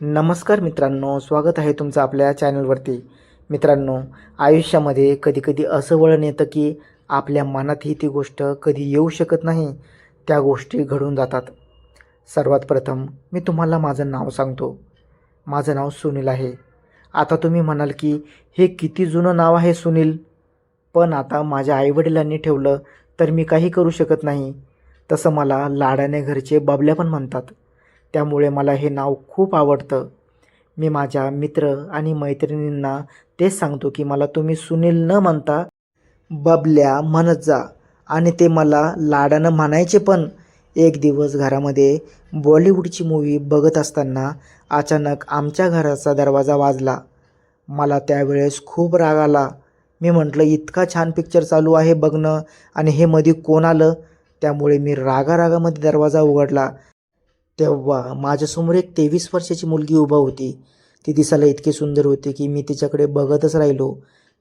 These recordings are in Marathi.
नमस्कार मित्रांनो स्वागत आहे तुमचं आपल्या चॅनलवरती. मित्रांनो आयुष्यामध्ये कधीकधी असं वळण येतं की आपल्या मनातही ती गोष्ट कधी येऊ शकत नाही त्या गोष्टी घडून जातात. सर्वात प्रथम मी तुम्हाला माझं नाव सांगतो. माझं नाव सुनील आहे. आता तुम्ही म्हणाल की हे किती जुनं नाव आहे सुनील? पण आता माझ्या आईवडिलांनी ठेवलं तर मी काही करू शकत नाही. तसं मला लाडाने घरचे बाबल्या पण म्हणतात. त्यामुळे मला हे नाव खूप आवडतं. मी माझ्या मित्र आणि मैत्रिणींना तेच सांगतो की मला तुम्ही सुनील न म्हणता बबल्या म्हणत जा. आणि ते मला लाडानं म्हणायचे पण. एक दिवस घरामध्ये बॉलिवूडची मूवी बघत असताना अचानक आमच्या घराचा दरवाजा वाजला. मला त्यावेळेस खूप राग आला. मी म्हटलं इतका छान पिक्चर चालू आहे बघणं आणि हे मध्ये कोण आलं? त्यामुळे मी रागारागामध्ये दरवाजा उघडला. तेव्हा माझ्यासमोर एक तेवीस वर्षाची मुलगी उभा होती. ती दिसायला इतकी सुंदर होती की मी तिच्याकडे बघतच राहिलो.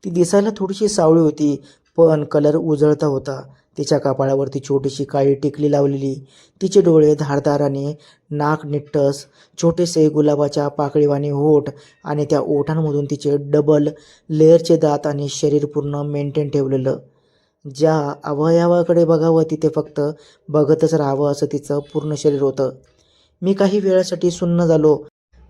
ती दिसायला थोडीशी सावळी होती पण कलर उजळता होता. तिच्या कपाळावरती छोटीशी काळी टिकली लावलेली तिचे डोळे धारदाराने नाक निट्टस छोटेसे गुलाबाच्या पाकळीवाणी होठ आणि त्या ओठांमधून तिचे डबल लेअरचे दात आणि शरीर पूर्ण मेंटेन ठेवलेलं. ज्या अवयवाकडे बघावं तिथे फक्त बघतच राहावं असं तिचं पूर्ण शरीर होतं. मी काही वेळासाठी सुन्न झालो.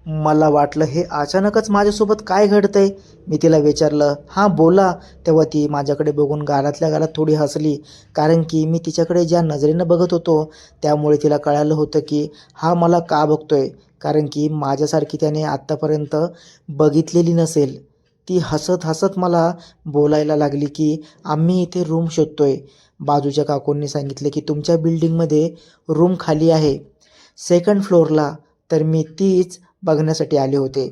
मला वाटलं हे अचानकच माझ्यासोबत काय घडतंय? मी तिला विचारलं हां बोला. तेव्हा ती माझ्याकडे बघून गालातल्या गालात थोडी हसली कारण की मी तिच्याकडे ज्या नजरेनं बघत होतो त्यामुळे तिला कळालं होतं की हा मला का बघतोय कारण की माझ्यासारखी त्याने आत्तापर्यंत बघितलेली नसेल. ती हसत हसत मला बोलायला लागली की आम्ही इथे रूम शोधतोय. बाजूच्या काकूंनी सांगितले की तुमच्या बिल्डिंगमध्ये रूम खाली आहे. सेकंड फ्लोअरला तर मी तीच बघण्यासाठी आले होते.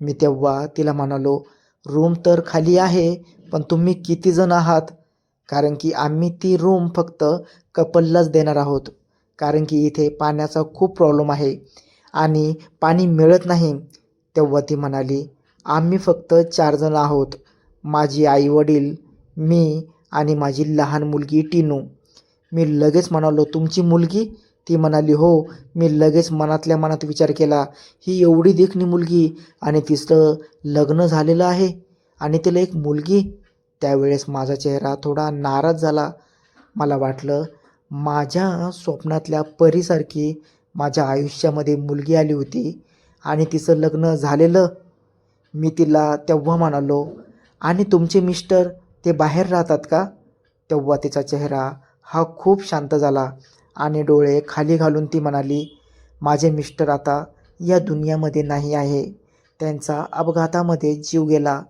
मी तेव्हा तिला म्हणालो रूम तर खाली आहे पण तुम्ही किती जण आहात? कारण की आम्ही ती रूम फक्त कपललाच देणार आहोत. कारण की इथे पाण्याचा खूप प्रॉब्लेम आहे आणि पाणी मिळत नाही. तेव्हा ती म्हणाली आम्ही फक्त चार जण आहोत. माझी आई वडील मी आणि माझी लहान मुलगी टिनू. मी लगेच म्हणालो तुमची मुलगी ती म्हणाली हो मी लगेच मनातल्या मनात विचार केला. ही एवढी देखणी मुलगी आणि तिचं लग्न झालेलं आहे आणि तिला एक मुलगी. त्यावेळेस माझा चेहरा थोडा नाराज झाला. मला वाटलं माझ्या स्वप्नातल्या परीसारखी माझ्या आयुष्यामध्ये मुलगी आली होती आणि तिचं लग्न झालेलं. मी तिला तेव्हा म्हणालो आणि तुमचे मिस्टर ते बाहेर राहतात का? तेव्हा तिचा चेहरा हा खूप शांत झाला. आणि डोळे खाली घालून ती म्हणाली माझे मिस्टर आता या दुनियामध्ये नाही आहे. त्यांचा अपघातामध्ये जीव गेला.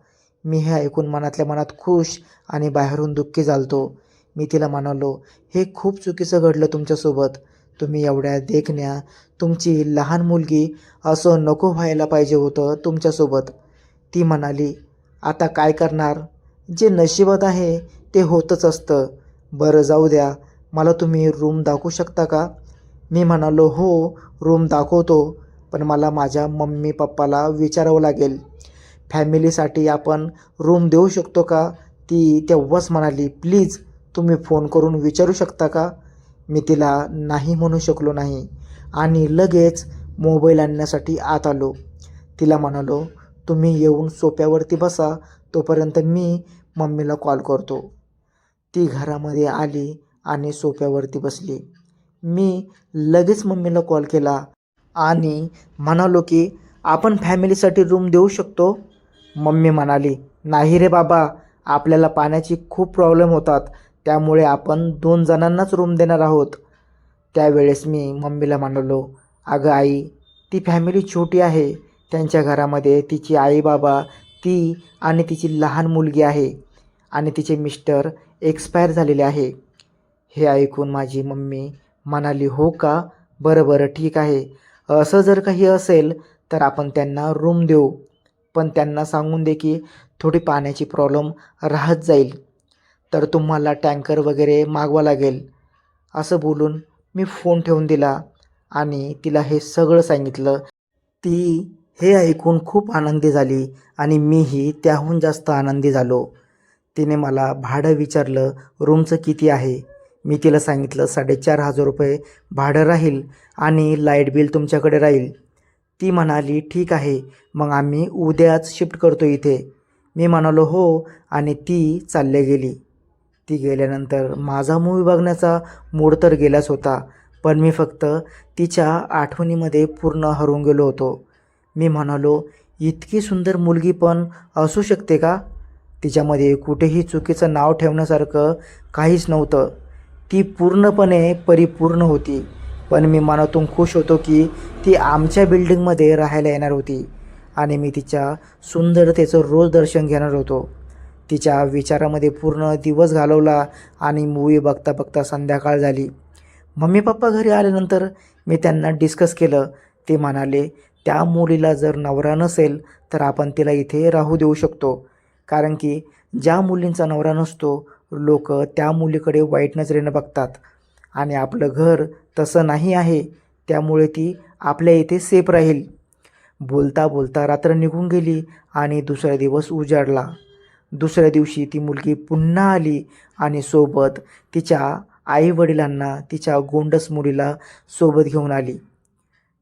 मी हे ऐकून मनातल्या मनात खुश आणि बाहेरून दुःखी झालतो. मी तिला म्हणालो हे खूप चुकीचं घडलं तुमच्यासोबत. तुम्ही एवढ्या देखण्या. तुमची लहान मुलगी असं नको व्हायला पाहिजे होतं तुमच्यासोबत. ती म्हणाली आता काय करणार? जे नशिबात आहे ते होतच असतं. बरं जाऊ द्या. मला तुम्ही रूम दाखवू शकता का? मी म्हणालो हो रूम दाखवतो. पण मला माझ्या मम्मी पप्पाला विचारावं लागेल. फॅमिलीसाठी आपण रूम देऊ शकतो का? ती तेव्हाच म्हणाली प्लीज तुम्ही फोन करून विचारू शकता का? मी तिला नाही म्हणू शकलो नाही. आणि लगेच मोबाईल आणण्यासाठी आत आलो. तिला म्हणालो तुम्ही येऊन सोप्यावरती बसा तोपर्यंत मी मम्मीला कॉल करतो. ती घरामध्ये आली. आणि सोफ्यावरती बसली. मी लगेच मम्मीला कॉल केला आणि म्हणालो की आपण फॅमिलीसाठी रूम देऊ शकतो? मम्मी म्हणाली नाही रे बाबा आपल्याला पाण्याची खूप प्रॉब्लेम होतात. त्यामुळे आपण दोन जणांनाच रूम देणार आहोत. त्यावेळेस मी मम्मीला म्हणालो अगं आई ती फॅमिली छोटी आहे. त्यांच्या घरामध्ये तिची आई बाबा ती आणि तिची लहान मुलगी आहे आणि तिचे मिस्टर एक्सपायर झालेले आहे. हे ऐकून माझी मम्मी म्हणाली हो का? बरं बरं ठीक आहे. असं जर काही असेल तर आपण त्यांना रूम देऊ. पण त्यांना सांगून दे की थोडी पाण्याची प्रॉब्लेम राहत जाईल. तर तुम्हाला टँकर वगैरे मागवा लागेल. असं बोलून मी फोन ठेवून दिला आणि तिला हे सगळं सांगितलं. ती हे ऐकून खूप आनंदी झाली आणि मीही त्याहून जास्त आनंदी झालो. तिने मला भाडं विचारलं रूमचं किती आहे? मी तिला सांगितलं साडेचार हजार रुपये भाडं राहील आणि लाइट बिल तुमच्याकडे राहील. ती म्हणाली ठीक आहे मग आम्ही उद्याच शिफ्ट करतो इथे. मी म्हणालो हो आणि ती चालले गेली. ती गेल्यानंतर माझा मूवी बघण्याचा मूड तर गेलाच होता पण मी फक्त तिच्या आठवणीमध्ये पूर्ण हरवून गेलो होतो. मी म्हणालो इतकी सुंदर मुलगी पण असू शकते का? तिच्यामध्ये कुठेही चुकीचं नाव ठेवण्यासारखं काहीच नव्हतं. ती पूर्णपणे परिपूर्ण होती. पण मी मनातून खुश होतो की ती आमच्या बिल्डिंगमध्ये राहायला येणार होती आणि मी तिच्या सुंदरतेचं रोज दर्शन घेणार होतो. तिच्या विचारामध्ये पूर्ण दिवस घालवला आणि मूवी बघता बघता संध्याकाळ झाली. मम्मी पप्पा घरी आल्यानंतर मी त्यांना डिस्कस केलं. ते म्हणाले त्या मुलीला जर नवरा नसेल तर आपण तिला इथे राहू देऊ शकतो. कारण की ज्या मुलींचा नवरा नसतो लोक त्या मुलीकडे वाईट नजरेनं बघतात. आणि आपलं घर तसं नाही आहे त्यामुळे ती आपल्या इथे सेफ राहील. बोलता बोलता रात्र निघून गेली आणि दुसरा दिवस उजाडला. दुसऱ्या दिवशी ती मुलगी पुन्हा आली आणि सोबत तिच्या आईवडिलांना तिच्या गोंडस मुलीला सोबत घेऊन आली.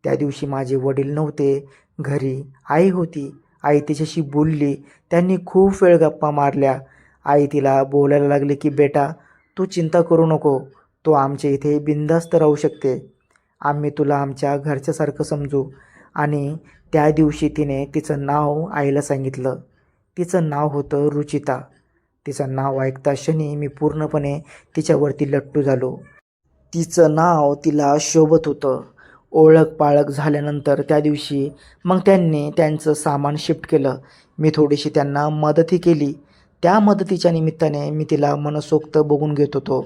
त्या दिवशी माझे वडील नव्हते घरी आई होती. आई तिच्याशी बोलली त्यांनी खूप वेळ गप्पा मारल्या. आई तिला बोलायला लागली की बेटा तू चिंता करू नको. तो आमच्या इथे बिंदास्त राहू शकते. आम्ही तुला आमच्या घरच्यासारखं समजू. आणि त्या दिवशी तिने तिचं नाव आईला सांगितलं. तिचं नाव होतं रुचिता. तिचं नाव ऐकता क्षणी मी पूर्णपणे तिच्यावरती लट्टू झालो. तिचं नाव तिला शोभत होतं. ओळख पाळख झाल्यानंतर त्या दिवशी मग त्यांनी त्यांचं सामान शिफ्ट केलं. मी थोडीशी त्यांना मदतही केली. त्या मदतीच्या निमित्ताने मी तिला मनसोक्त बघून घेत होतो.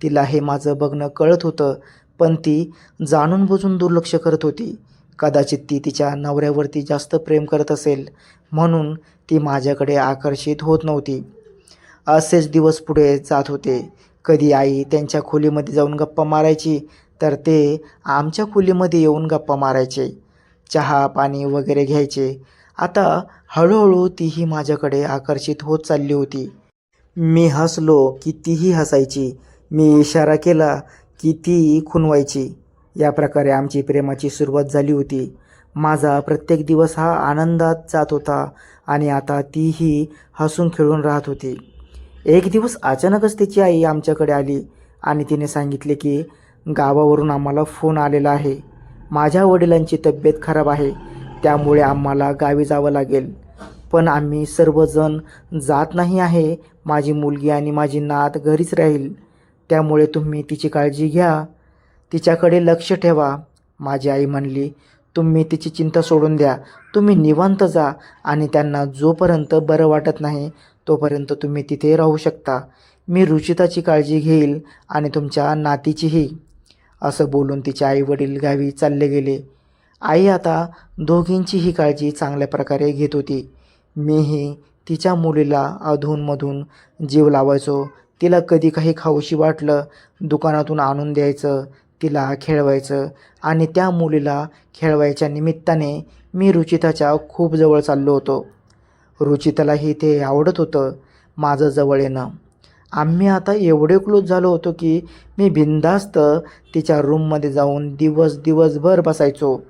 तिला हे माझं बघणं कळत होतं पण ती जाणून बुजून दुर्लक्ष करत होती. कदाचित ती तिच्या नवऱ्यावरती जास्त प्रेम करत असेल म्हणून ती माझ्याकडे आकर्षित होत नव्हती. असेच दिवस पुढे जात होते. कधी आई त्यांच्या खोलीमध्ये जाऊन गप्पा मारायची तर ते आमच्या खोलीमध्ये येऊन गप्पा मारायचे. चहा पाणी वगैरे घ्यायचे. आता हळूहळू तीही माझ्याकडे आकर्षित होत चालली होती. मी हसलो की तीही हसायची. मी इशारा केला की ती खुणवायची. या प्रकारे आमची प्रेमाची सुरुवात झाली होती. माझा प्रत्येक दिवस हा आनंदात जात होता आणि आता तीही हसून खेळून राहत होती. एक दिवस अचानकच तिची आई आमच्याकडे आली आणि तिने सांगितले की गावावरून आम्हाला फोन आलेला आहे. माझ्या वडिलांची तब्येत खराब आहे. त्यामुळे आम्हाला गावी जावं लागेल. पण आम्ही सर्वजण जात नाही आहे. माझी मुलगी आणि माझी नात घरीच राहील. त्यामुळे तुम्ही तिची काळजी घ्या. तिच्याकडे लक्ष ठेवा. माझी आई म्हणली तुम्ही तिची चिंता सोडून द्या. तुम्ही निवांत जा आणि त्यांना जोपर्यंत बरं वाटत नाही तोपर्यंत तुम्ही तिथे राहू शकता. मी रुचिताची काळजी घेईल आणि तुमच्या नातीचीही. असं बोलून तिचे आई वडील गावी चालले गेले. आई आता दोघींचीही काळजी चांगल्या प्रकारे घेत होती. मीही तिच्या मुलीला अधूनमधून जीव लावायचो. तिला कधी काही खाऊशी वाटलं दुकानातून आणून द्यायचं तिला खेळवायचं आणि त्या मुलीला खेळवायच्या निमित्ताने मी रुचिताच्या खूप जवळ चाललो होतो. रुचितालाही ते आवडत होतं माझं जवळ येणं. आम्ही आता एवढे क्लोज झालो होतो की मी बिनधास्त तिच्या रूममध्ये जाऊन दिवस दिवसभर बसायचो.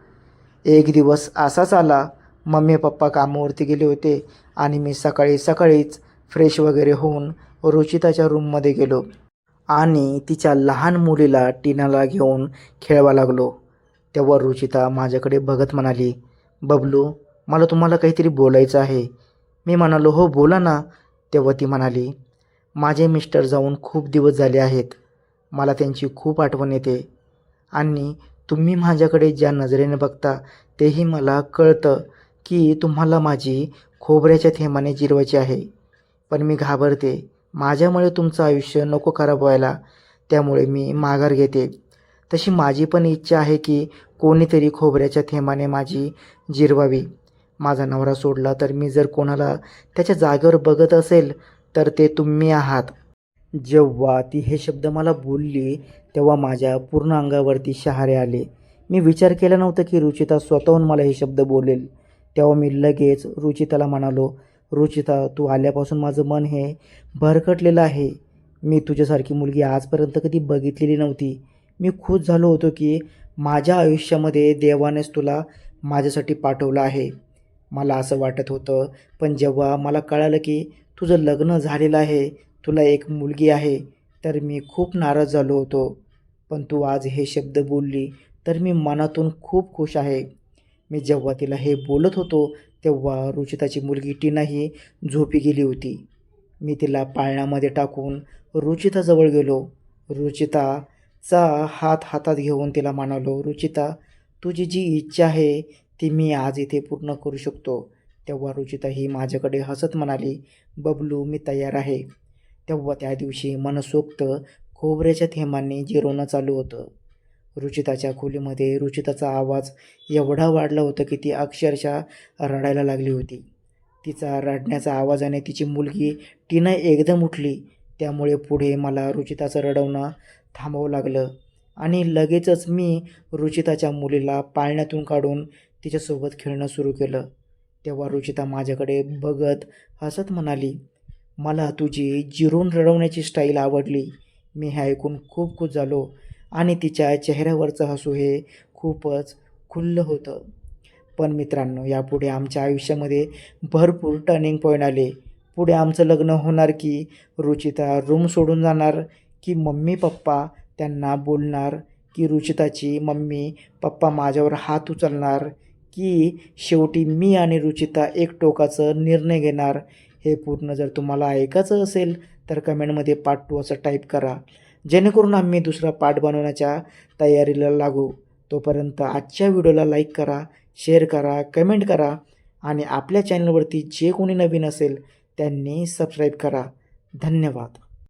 एक दिवस असाच आला. मम्मी पप्पा कामावरती गेले होते आणि मी सकाळी सकाळीच फ्रेश वगैरे होऊन रुचिताच्या रूममध्ये गेलो आणि तिच्या लहान मुलीला टीनाला घेऊन खेळवा लागलो. तेव्हा रुचिता माझ्याकडे बघत म्हणाली बबलू मला तुम्हाला काहीतरी बोलायचं आहे. मी म्हणालो हो बोला ना. तेव्हा ती म्हणाली माझे मिस्टर जाऊन खूप दिवस झाले आहेत. मला त्यांची खूप आठवण येते आणि तुम्ही माझ्याकडे ज्या नजरेने बघता तेही मला कळतं की तुम्हाला माझी खोबऱ्याच्या थेंबाने जिरवायची आहे. पण मी घाबरते. माझ्यामुळे तुमचं आयुष्य नको खराब व्हायला. त्यामुळे मी माघार घेते. तशी माझी पण इच्छा आहे की कोणीतरी खोबऱ्याच्या थेंबाने माझी जिरवावी. माझा नवरा सोडला तर मी जर कोणाला त्याच्या जागेवर बघत असेल तर ते तुम्ही आहात. जेव्हा ती हे शब्द मला बोलली तेव्हा माझ्या पूर्ण अंगावरती शहारे आले. मी विचार केला नव्हता की रुचिता स्वतःहून मला हे शब्द बोलेल. तेव्हा मी लगेच रुचिताला म्हणालो रुचिता तू आल्यापासून माझं मन हे भरकटलेलं आहे. मी तुझ्यासारखी मुलगी आजपर्यंत कधी बघितलेली नव्हती. मी खुश झालो होतो की माझ्या आयुष्यामध्ये देवानेच तुला माझ्यासाठी पाठवलं आहे. मला असं वाटत होतं पण जेव्हा मला कळालं की तुझं लग्न झालेलं आहे तुला एक मुलगी आहे तर मी खूप नाराज झालो होतो. पण तू आज हे शब्द बोलली तर मी मनातून खूप खुश आहे. मी जेव्हा तिला हे बोलत होतो तेव्हा रुचिताची मुलगी टीनाही झोपी गेली होती. मी तिला पाळण्यामध्ये टाकून रुचिताजवळ गेलो. रुचिताचा हात हातात घेऊन तिला म्हणालो रुचिता तुझी जी इच्छा आहे ती मी आज इथे पूर्ण करू शकतो. तेव्हा रुचिता ही माझ्याकडे हसत म्हणाली बबलू मी तयार आहे. तेव्हा त्या दिवशी मनसोक्त खोबऱ्याच्या थेंबांनी जिरवणं चालू होतं. रुचिताच्या खोलीमध्ये रुचिताचा आवाज एवढा वाढला होता की ती अक्षरशः रडायला लागली होती. तिचा रडण्याचा आवाजाने तिची मुलगी टीना एकदम उठली. त्यामुळे पुढे मला रुचिताचं रडवणं थांबावं लागलं आणि लगेचच मी रुचिताच्या मुलीला पाळण्यातून काढून तिच्यासोबत खेळणं सुरू केलं. तेव्हा रुचिता माझ्याकडे बघत हसत म्हणाली मला तुझी जिरून रडवण्याची स्टाईल आवडली. मी हे ऐकून खूप खुश झालो आणि तिच्या चेहऱ्यावरचं हसू हे खूपच खुल्लं होतं. पण मित्रांनो यापुढे आमच्या आयुष्यामध्ये भरपूर टर्निंग पॉईंट आले. पुढे आमचं लग्न होणार की रुचिता रूम सोडून जाणार की मम्मी पप्पा त्यांना बोलणार की रुचिताची मम्मी पप्पा माझ्यावर हात उचलणार की शेवटी मी आणि रुचिता एक टोकाचं निर्णय घेणार हे पूर्ण जर तुम्हाला ऐकायचं असेल तर कमेंटमध्ये पार्ट टू असं टाईप करा. जेणेकरून आम्ही दुसरा पार्ट बनवण्याच्या तयारीला लागू. तोपर्यंत आजच्या व्हिडिओला लाईक करा शेअर करा कमेंट करा आणि आपल्या चॅनलवरती जे कोणी नवीन असेल त्यांनी सबस्क्राईब करा. धन्यवाद.